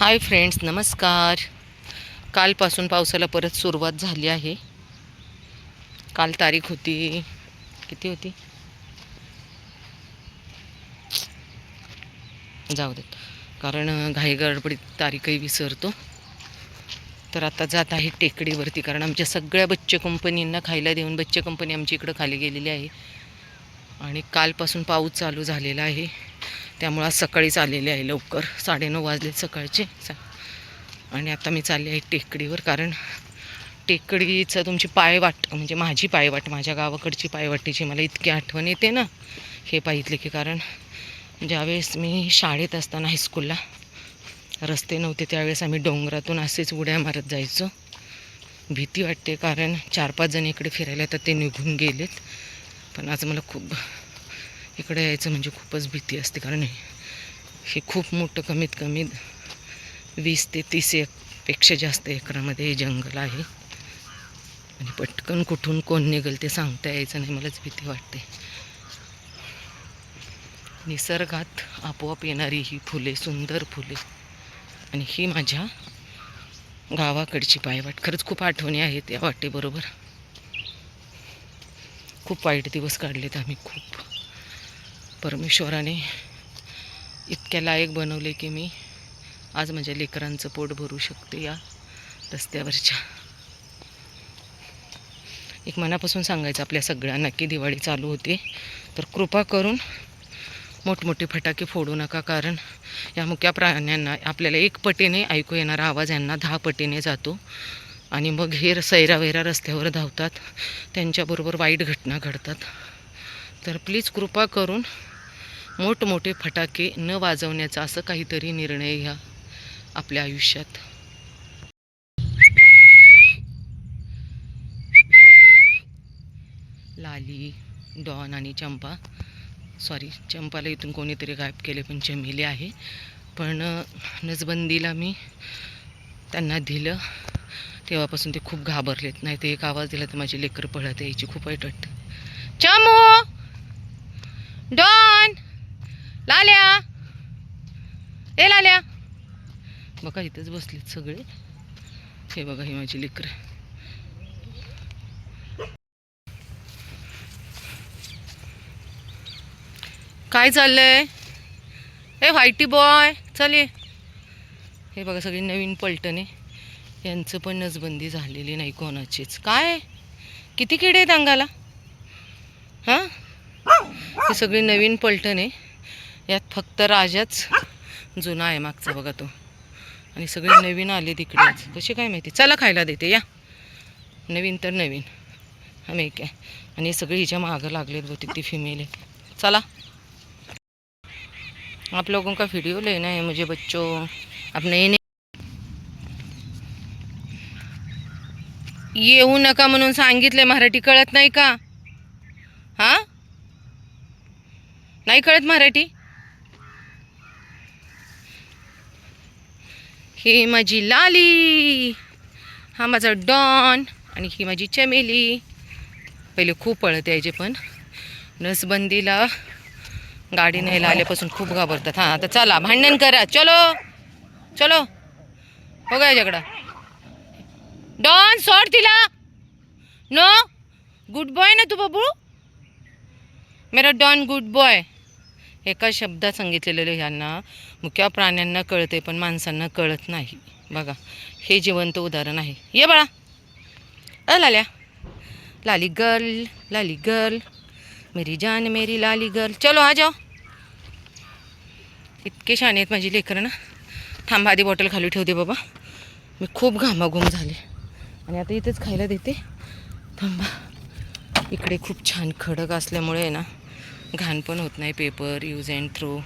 Hi friends नमस्कार. कालपासून पावसाला परत सुरुवात झाली आहे. काल तारीख होती किती होती? जाऊ देत कारण घाई गडबडीत तारीखही विसरतो. तर आता जात आहे टेकडीवरती कारण आमच्या सगळ्या बच्चे कंपनींना खायला देऊन बच्चे कंपनी आमच्या इकडं खाली गेलेली आहे. आणि कालपासून पाऊस चालू झालेला आहे. त्यामुळं आज सकाळीच आलेले आहे लवकर. साडेनऊ वाजले सकाळचे. सा आणि आता मी चालले आहे टेकडीवर कारण टेकडीचं तुमची पायवाट म्हणजे माझी पायवाट माझ्या गावाकडची पायवाटीची मला इतकी आठवण येते ना हे पाहितले की कारण ज्यावेळेस मी शाळेत असताना हायस्कूलला रस्ते नव्हते त्यावेळेस आम्ही डोंगरातून असेच उड्या मारत जायचो. भीती वाटते कारण चार पाच जण इकडे फिरायला तर ते निघून गेलेत. पण आज मला खूप इकडे यायचं म्हणजे खूपच भीती असते कारण हे खूप मोठं कमीत कमी वीस ते तीस एक पेक्षा जास्त एकरामध्ये हे जंगल आहे. आणि पटकन कुठून कोण निघेल ते सांगता यायचं नाही मलाच भीती वाटते. निसर्गात आपोआप येणारी ही फुले सुंदर फुले. आणि ही माझ्या गावाकडची पायवाट. खरंच खूप आठवणी आहेत या वाटेबरोबर. खूप वाईट दिवस काढलेत आम्ही खूप. परमेश्वराने इतक्या लायक बनवले की मी आज माझ्या लेकरांचं पोट भरू शकते या रस्त्यावरच्या. एक मनापासून सांगायचं आपल्या सगळ्यांना की दिवाळी चालू होते तर कृपा करून मोठमोठे फटाके फोडू नका कारण या मुक्या प्राण्यांना आपल्याला एक पटीने ऐकू येणारा आवाज यांना दहा पटीने जातो. आणि मग हे सैरा वैरा रस्त्यावर धावतात त्यांच्याबरोबर वाईट घटना घडतात. तर प्लीज कृपा करून मोठमोठे फटाके न वाजवण्याचा असं काहीतरी निर्णय घ्या आपल्या आयुष्यात. लाली डॉन आणि चंपा. सॉरी चंपाला इथून कोणीतरी गायब केले पण चमेली आहे. पण नजबंदीला नसबंदीला मी त्यांना दिलं. तेव्हापासून ते खूप घाबरलेत. नाही ते एक आवाज दिला तर माझी लेकर पळत यायची खूप वाईट वाटतं चमू! डॉन! लाल्या. ए लाल्या. बघा इथंच बसलेत सगळे. हे बघा ही माझी लेकर. काय चाललंय? ए व्हायटी बॉय चल हे बघा सगळी नवीन पलटणे. यांचं पण नसबंदी झालेली नाही कोणाचीच. काय? किती किडे आहेत अंगाला? हां? हे सगळी नवीन पलटणे. यात फक्त राजाच जुना आहे मागचा बघा तो. आणि सगळे नवीन आले तिकडेच कशी काय माहिती? चला खायला देते या. नवीन तर नवीन. हा मेक आहे. आणि सगळी सगळे हिच्या मागं लागलेत बहुतेक ती फिमेल आहे चला. आप लोगों का वीडियो लेना है मुझे बच्चों. आप नए नए येऊ नका म्हणून सांगितले मराठी कळत नाही का? हां? नाही कळत मराठी? ही माझी लाली हा माझा डॉन आणि ही माझी चमेली. पहिले खूप पळत यायचे पण. नसबंदीला गाडी न्यायला आल्यापासून खूप घाबरतात. हां आता चला भांडण करा. चलो चलो. हो काय झगडा डॉन सोड तिला. नो गुड बॉय ना तू बाबू? मेरा डॉन गुड बॉय. एका शब्दात सांगितलेलं ह्यांना मुख्या प्राण्यांना कळते पण माणसांना कळत नाही. बघा हे जिवंत उदाहरण आहे. ये बाळा. अ लाल्या. Lali girl Lali girl. मेरी जान मेरी लाली गर्ल. चलो आ जाओ. इतके छान आहेत माझी लेकरं ना. थांबा आधी बॉटल खाली ठेवते बाबा. मी खूप घामाघूम झाले. आणि आता इथेच खायला देते. थांबा. इकडे खूप छान खडक असल्यामुळे आहे ना घाण पण होत नाही पेपर यूज अँड थ्रो